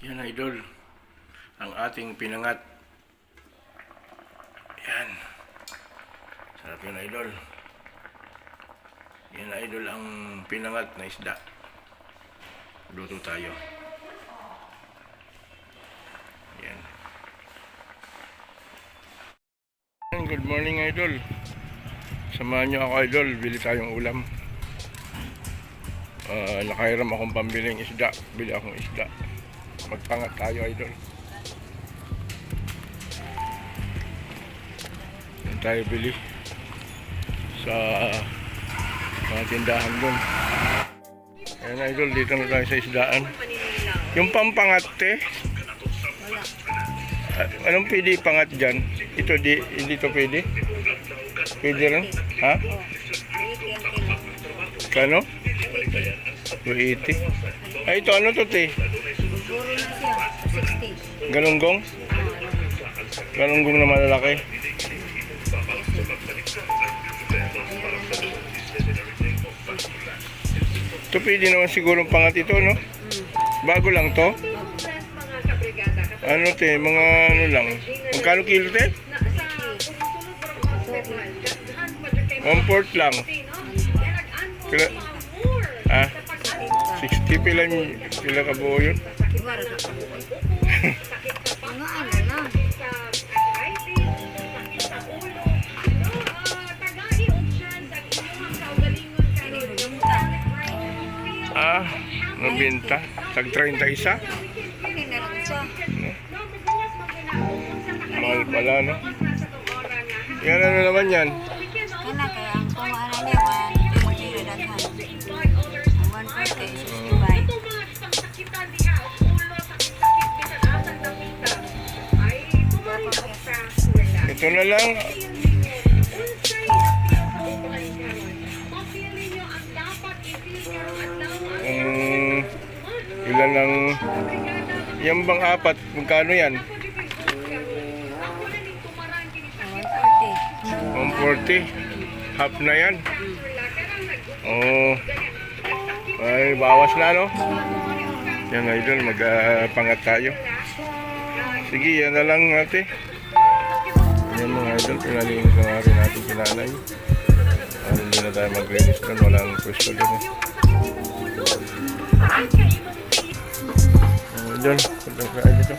Yan idol. Ang ating pinangat. Yan. Sarap yun idol. Yan idol ang pinangat na isda. Luto tayo. Yan. Good morning idol. Samahan niyo ako idol. Bili tayong ulam. Ah, nakairam akong pambiling isda. Bili akong isda. Magpangat tayo, idol. Yan tayo bili. Sa mga tindahan doon. Ayan, idol. Dito na tayo sa isdaan. Yung pampangat, te. Ah, Anong pwede pangat dyan? Ito, di, hindi to pwede? Pwede rin? Ha? Kano? 280. Ay, ito ano to, te? Galunggong? Galunggong na malalaki. Ito pwede naman siguro pangat ito, no? Bago lang to? Ano te, mga ano lang. Magkano kilo te? One fourth lang. Kila, ah, 60 pila, pila ka buo yun? 30. Tag 30 isa. Mahal pala, no? Yan ano naman yan? Kala kaya ang pangalan niya, 150 na datan. 140 is 55. Ito na lang. Ilan ang... Yan bang apat? Magkano yan? Ang 140. Half na yan. Oh. Ay, bawas na, no? Yan, idol. Magpangat tayo. Sige, yan na lang natin. Yan mga idol. Pinalinis na nga rin natin si nanay. Ano, na tayo mag-release. Walang pwesto doon. Eh. Mga idol. Punta tayo dito.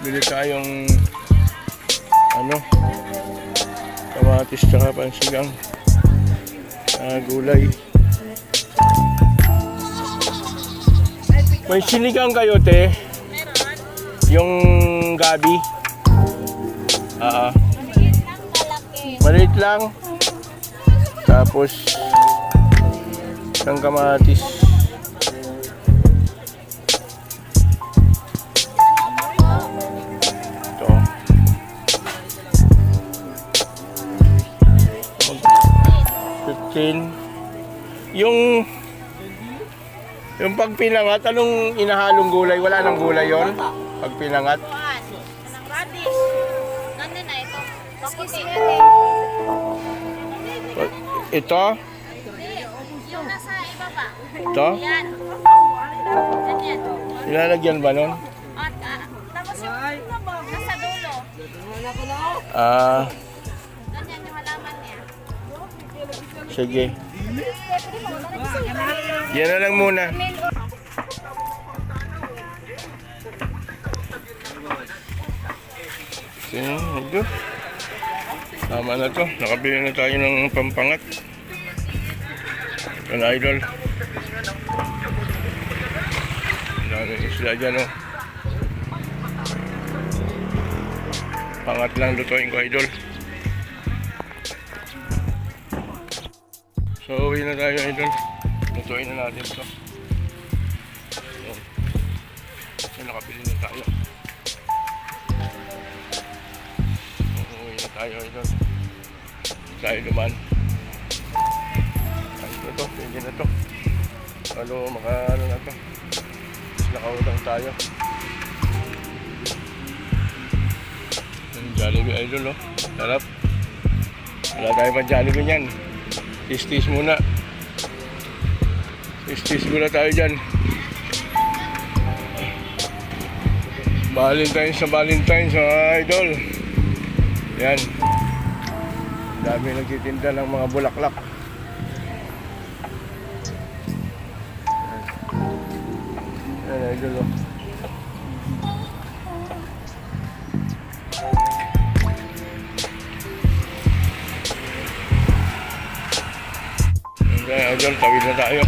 Bili tayong ano kamatis tsaka pansigang ah, gulay. May sinigang kayo, te? Yung gabi? Ah, ah. Maliit lang. Tapos, isang kamatis. Ito. Mag- 15. Yung yung pagpinangat, anong inahalong gulay? Wala nang gulay yon Pagpinangat. Radish. Nandun na ito. Pakuti. Ito. Ito. Ilalagyan ba nun? Tapos yung nasa dulo. Ah, Ganyan yung halaman niya. sige. Yan na lang muna. Sige, ito. Tama na to. Nakabili na tayo ng pampangat. Na idol. Ang daming isla dyan oh. Pangat lang lutuin ko idol. So uwi na tayo idol. Lutuin na natin to. Ayan. So nakabili na tayo. Uuwi na tayo idol. Tayo duman. Ayos na to. Pwede na to. Ano, maka ano na to. Mas nakautang tayo. Yung Jollibee idol oh. Sarap. Wala tayo pa Jollibee niyan. Tis-tis muna. Istis muna tayo dyan. Valentine's sa Valentine's mga idol. Yan. Dami nagtitinda ng mga bulaklak. Yan, yan idol. Oh. Yan, idol, tawid na tayo.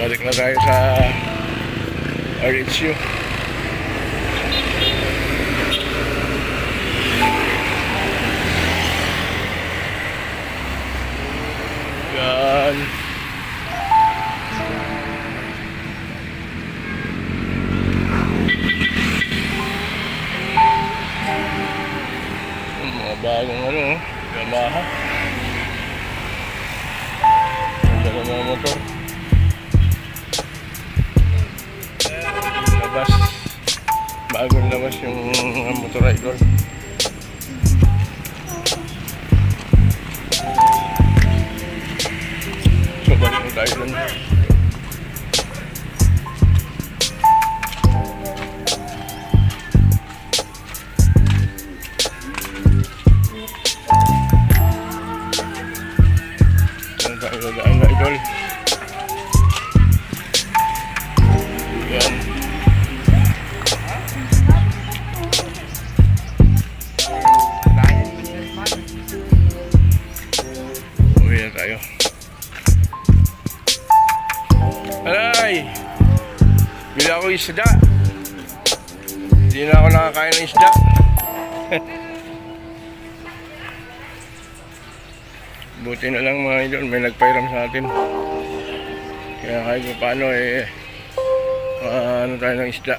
Balik na tayo sa RHU. Yamaha. Ganda ng mga motor. labas bagong labas yung mga motor idol so balik tayo dun isda. Hindi na ako nakakain ng isda. Buti na lang mga idol, may nagpairam sa atin. Kaya kahit pa paano eh, ano tayo ng isda.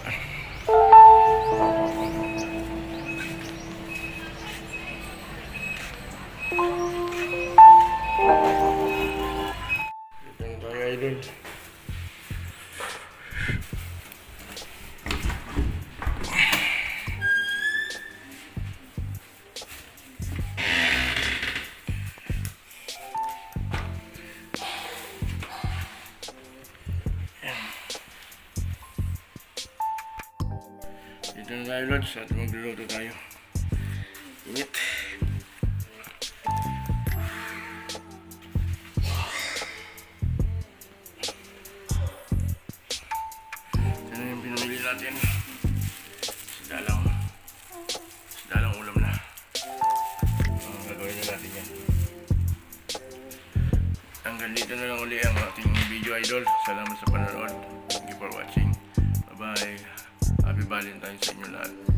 Tayo Lods at magluluto tayo. Init. Ano yung pinamili natin? Isda lang. Isda lang ulam na. Uh, gagawin na natin yan. Hanggang dito na lang uli ang ating video idol. Salamat sa panonood. Valentine's sa inyo.